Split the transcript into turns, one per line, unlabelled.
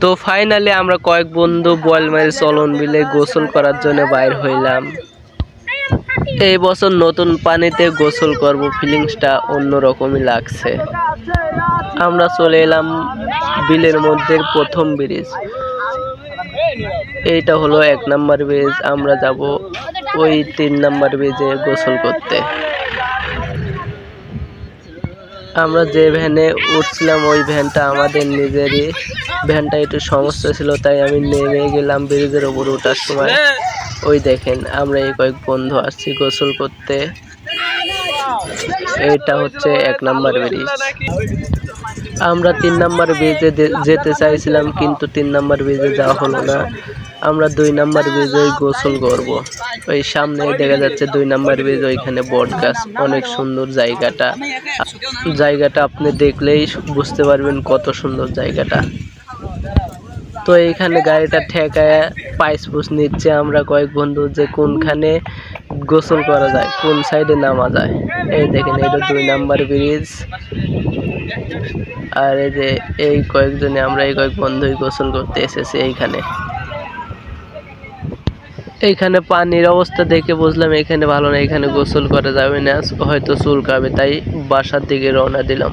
তো ফাইনালি আমরা কয়েক বন্ধু বোয়ালমারি চলন বিলে গোসল করার জন্য বাইর হইলাম। এই বছর নতুন পানিতে গোসল করব ফিলিংসটা অন্যরকমই লাগছে। আমরা চলে এলাম বিলের মধ্যে প্রথম ব্রিজ এইটা হলো এক নাম্বার ব্রিজ আমরা যাব ওই তিন নাম্বার ব্রিজে গোসল করতে। আমরা যে ভ্যানে উঠছিলাম, ওই ভ্যানটা আমাদের নিজেরই। ভ্যানটা একটু সমস্যা ছিল, তাই আমি নেমে গেলাম ব্রিজের ওপর ওঠার সময়। ওই দেখেন, আমরা এই কয়েক বন্ধু আসছি গোসল করতে। এটা হচ্ছে এক নাম্বার ব্রিজ। আমরা তিন নাম্বার ব্রিজে যেতে চাইছিলাম, কিন্তু তিন নাম্বার ব্রিজে যাওয়া হলো না। আমরা দুই নাম্বার ব্রিজে গোসল করব। ওই সামনে দেখা যাচ্ছে দুই নাম্বার ব্রিজ ওইখানে বট গাছ। অনেক সুন্দর জায়গাটা। জায়গাটা আপনি দেখলেই বুঝতে পারবেন কত সুন্দর জায়গাটা। তো এইখানে গাড়িটা ঠেকায় পাইসপুস নিচ্ছে আমরা কয়েক বন্ধু যে কোনখানে গোসল করা যায়, কোন সাইডে নামা যায়। এই দেখেন, এটা দুই নাম্বার ব্রিজ আর এই যে এই কয়েকজনে আমরা, এই কয়েক বন্ধুই গোসল করতে এসেছি এইখানে। এইখানে পানির অবস্থা দেখে বুঝলাম এখানে ভালো না, এখানে গোসল করা যাবে না, হয়তো চুলকাবে তাই বাসার দিকে রওনা দিলাম।